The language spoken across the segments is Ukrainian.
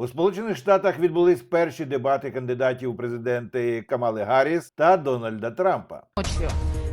У Сполучених Штатах відбулись перші дебати кандидатів у президенти Камали Гарріс та Дональда Трампа.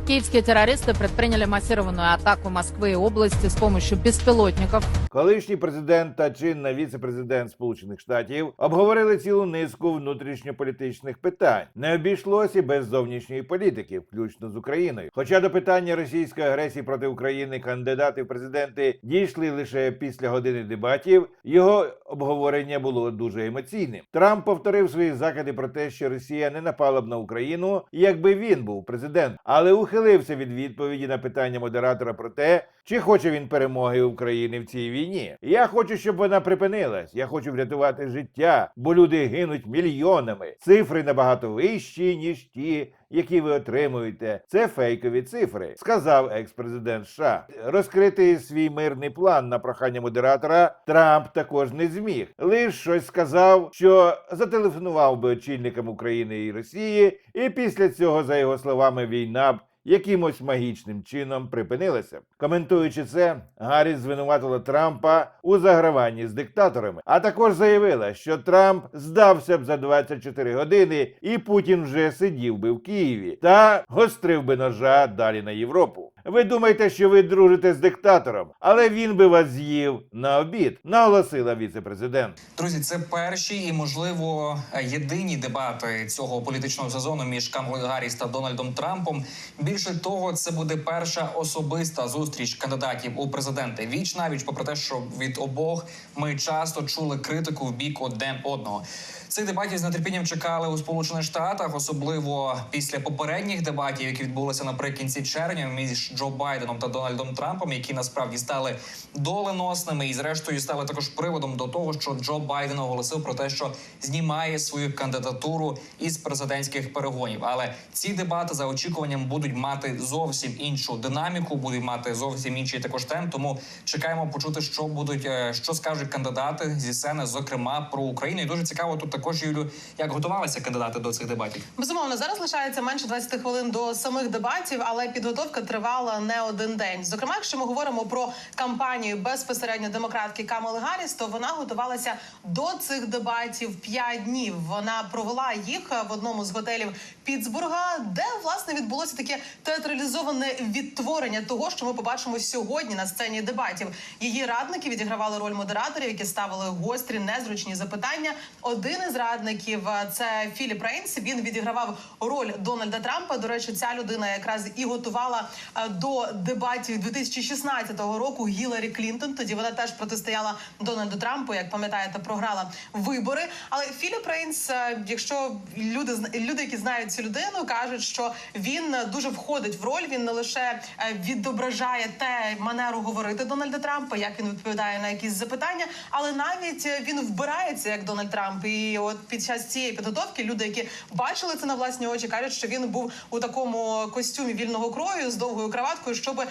Ночью киевские террористы предприняли массированную атаку Москвы и области с помощью беспилотников. Колишній президент та чинна віце-президент Сполучених Штатів обговорили цілу низку внутрішньополітичних питань. Не обійшлося без зовнішньої політики, включно з Україною. Хоча до питання російської агресії проти України кандидати в президенти дійшли лише після години дебатів, його обговорення було дуже емоційним. Трамп повторив свої закиди про те, що Росія не напала б на Україну, якби він був президент, але ухилився від відповіді на питання модератора про те, чи хоче він перемоги України в цій війні. Я хочу, щоб вона припинилась. Я хочу врятувати життя, бо люди гинуть мільйонами. Цифри набагато вищі, ніж ті, які ви отримуєте. Це фейкові цифри, сказав екс-президент США. Розкрити свій мирний план на прохання модератора Трамп також не зміг. Лиш щось сказав, що зателефонував би очільникам України і Росії, і після цього, за його словами, війна б якимось магічним чином припинилася. Коментуючи це, Гарріс звинуватила Трампа у заграванні з диктаторами, а також заявила, що Трамп здався б за 24 години, і Путін вже сидів би в Києві та гострив би ножа далі на Європу. Ви думаєте, що ви дружите з диктатором, але він би вас з'їв на обід, наголосила віце-президент. Друзі, це перші і можливо єдині дебати цього політичного сезону між Камалою Гарріс та Дональдом Трампом. Більше того, це буде перша особиста зустріч кандидатів у президенти. Віч навіч, попри те, що від обох ми часто чули критику в бік одне одного. Цих дебатів з нетерпінням чекали у Сполучених Штатах, особливо після попередніх дебатів, які відбулися наприкінці червня між Джо Байденом та Дональдом Трампом, які насправді стали доленосними і, зрештою, стали також приводом до того, що Джо Байден оголосив про те, що знімає свою кандидатуру із президентських перегонів. Але ці дебати за очікуванням будуть мати зовсім іншу динаміку, будуть мати зовсім інший також темп. Тому чекаємо почути, що будуть е, що скажуть кандидати зі сцени, зокрема про Україну. І дуже цікаво тут також Юлю, як готувалися кандидати до цих дебатів. Безумовно, зараз лишається менше 20 хвилин до самих дебатів, але підготовка тривала не один день. Зокрема, якщо ми говоримо про кампанію безпосередньо демократки Камали Гарріс, то вона готувалася до цих дебатів 5 днів. Вона провела їх в одному з готелів Пітсбурга, де власне відбулося таке театралізоване відтворення того, що ми побачимо сьогодні на сцені дебатів. Її радники відігравали роль модераторів, які ставили гострі незручні запитання. Один із радників е, це Філіп Рейнс. Він відігравав роль Дональда Трампа. До речі, ця людина якраз і готувала е, до дебатів 2016 року Гіларі Клінтон. Тоді вона теж протистояла Дональду Трампу. Як пам'ятаєте, програла вибори. Але Філіп Рейнс, е, якщо люди люди, які знають цю людину, кажуть, що він дуже входить в роль. Він не лише е, відображає те манеру говорити Дональда Трампа, як він відповідає на якісь запитання, але навіть він вбирається як Дональд Трамп. І от під час цієї підготовки люди, які бачили це на власні очі, кажуть, що він був у такому костюмі вільного крою з довгою краваткою, щоб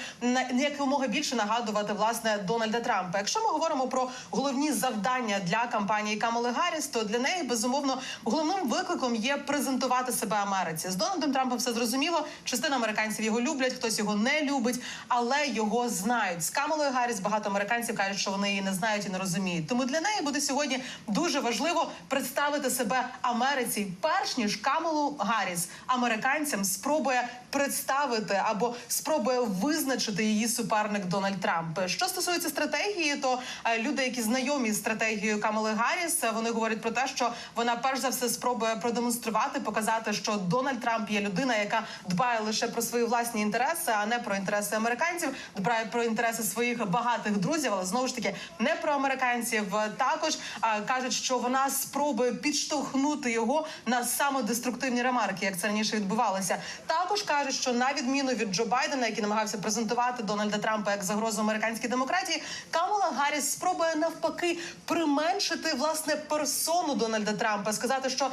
якомога більше нагадувати власне Дональда Трампа. Якщо ми говоримо про головні завдання для кампанії Камали Гарріс, то для неї безумовно головним викликом є презентувати себе Америці. З Дональдом Трампом все зрозуміло. Частина американців його люблять, хтось його не любить, але його знають. З Камалою Гарріс багато американців кажуть, що вони її не знають і не розуміють. Тому для неї буде сьогодні дуже важливо представити себе Америці, перш ніж Камелу Гарріс американцям спробує представити або спробує визначити її суперник Дональд Трамп. Що стосується стратегії, то е, люди, які знайомі з стратегією Камали Гарріс, е, вони говорять про те, що вона перш за все спробує продемонструвати, показати, що Дональд Трамп є людина, яка дбає лише про свої власні інтереси, а не про інтереси американців, дбає про інтереси своїх багатих друзів, але знову ж таки не про американців. Також е, кажуть, що вона спробує підштовхнути його на самодеструктивні ремарки, як це раніше відбувалося. Також кажуть, що на відміну від Джо Байдена, який намагався презентувати Дональда Трампа як загрозу американській демократії, Камала Гарріс спробує навпаки применшити власне персону Дональда Трампа, сказати, що.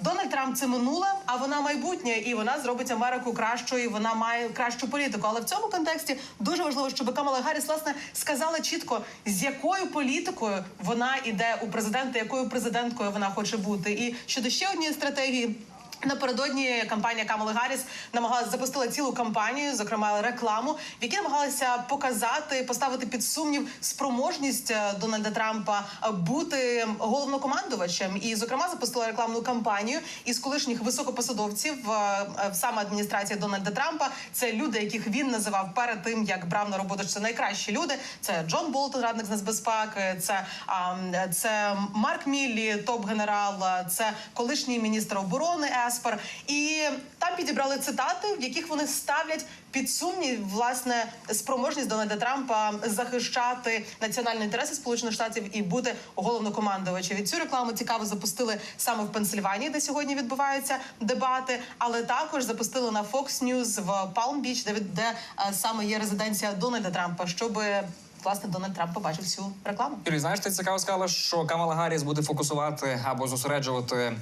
Дональд Трамп це минуле, а вона майбутнє, і вона зробить Америку кращою. Вона має кращу політику. Але в цьому контексті дуже важливо, щоб Камала Гарріс власне сказала чітко, з якою політикою вона іде у президента, якою президенткою вона хоче бути. І щодо ще однієї стратегії. Напередодні кампанія Камали Гарріс намагалася запустила цілу кампанію, зокрема рекламу, в якій намагалася показати, поставити під сумнів спроможність е, Дональда Трампа е, бути головнокомандувачем. І, зокрема, запустила рекламну кампанію із колишніх високопосадовців е, е, в саме адміністрації Дональда Трампа. Це люди, яких він називав перед тим, як брав на роботу. Це найкращі люди. Це Джон Болтон, радник з нацбезпеки, це, це Марк Міллі, топ-генерал, це колишній міністр оборони Еспер. І там підібрали цитати, в яких вони ставлять під сумнів власне спроможність Дональда Трампа захищати національні інтереси Сполучених Штатів і бути головнокомандувачем. І цю рекламу цікаво запустили саме в Пенсильванії, де сьогодні відбуваються дебати, але також запустили на Fox News в Beach, де, де е, саме є резиденція Дональда Трампа, щоб власне Дональд Трамп побачив цю рекламу. Юрій, знаєш, ти цікаво сказала, що Камала Гарріс буде фокусувати або зосереджувати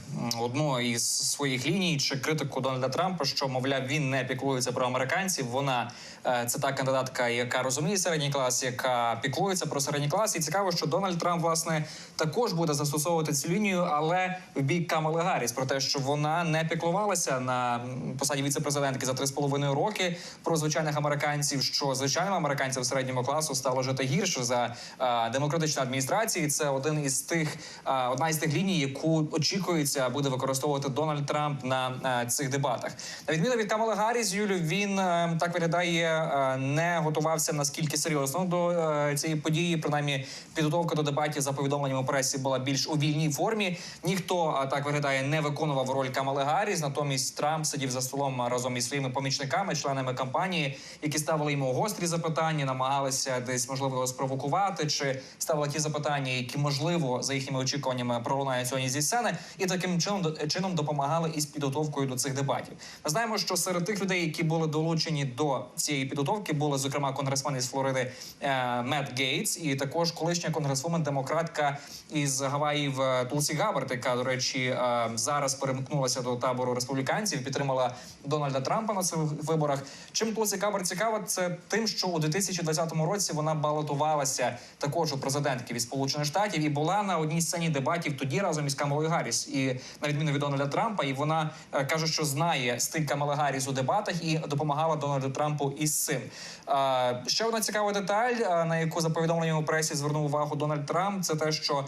одну із своїх ліній чи критику Дональда Трампа, що мовляв він не піклується про американців. Вона е, це та кандидатка, яка розуміє середній клас, яка піклується про середній клас. І цікаво, що Дональд Трамп власне також буде застосовувати цю лінію, але в бік Камали Гарріс про те, що вона не піклувалася на посаді віце-президентки за три з половиною роки про звичайних американців, що звичайним американцям середнього класу стало жити гірше за е, демократичної адміністрації. Це один із тих е, одна із тих ліній, яку очікується буде використовувати Дональд Трамп на е, цих дебатах. На відміну від Камали Гарріс, Юлю він так виглядає, не готувався наскільки серйозно до цієї події. Принаймні, підготовка до дебатів за повідомленням у пресі була більш у вільній формі. Ніхто так виглядає не виконував роль Камали Гарріс. Натомість Трамп сидів за столом разом із своїми помічниками, членами кампанії, які ставили йому гострі запитання, намагалися десь можливо його спровокувати, чи ставили ті запитання, які можливо за їхніми очікуваннями пролунають сьогодні зі сцени, і таким чином чином допомагали із підготовкою до цих дебатів. Ми знаємо, що серед тих людей, які були долучені до цієї підготовки, були зокрема конгресмен із Флориди е, Мет Гейтс, і також колишня конгресвумен демократка із Гаваїв е, Тулсі Габбард, яка до речі е, зараз перемкнулася до табору республіканців, підтримала Дональда Трампа на цих виборах. Чим Тулсі Габбард цікава, це тим, що у 2020 році вона балотувалася також у президентки від Сполучених Штатів і була на одній сцені дебатів тоді разом із Камалою Гарріс, і на відміну від Дональда Трампа, і вона е, каже, що знає стиль Камали Гарріс у дебатах і допомагала Дональду Трампу із цим. Е, ще одна цікава деталь, е, на яку за повідомленням у пресі звернув увагу Дональд Трамп, це те, що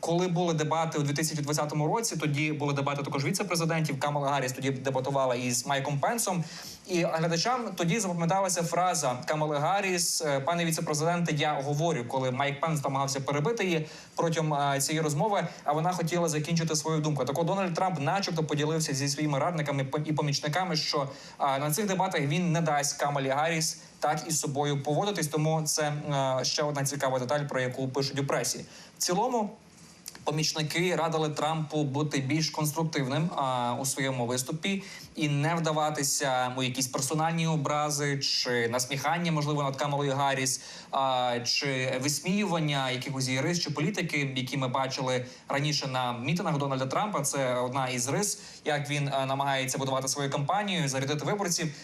коли були дебати у 2020 році, тоді були дебати також віце-президентів. Камала Гарріс тоді дебатувала із Майком Пенсом. І глядачам тоді запам'яталася фраза Камали Гарріс, пане віце-президенте, я говорю, коли Майк Пенс намагався перебити її протягом е, цієї розмови, а вона хотіла закінчити свою думку. Так от Дональд Трамп, начебто, поділився зі своїми радниками і помічниками, що е, на цих дебатах він не дасть Камалі Гарріс так із собою поводитись. Тому це е, ще одна цікава деталь, про яку пишуть у пресі. В цілому. Помічники радили Трампу бути більш конструктивним а, у своєму виступі і не вдаватися у якісь персональні образи чи насміхання, можливо, над Камалою Гарріс, а, чи висміювання якихось рис чи політики, які ми бачили раніше на мітингах Дональда Трампа. Це одна із рис, як він намагається будувати свою кампанію, зарядити виборців.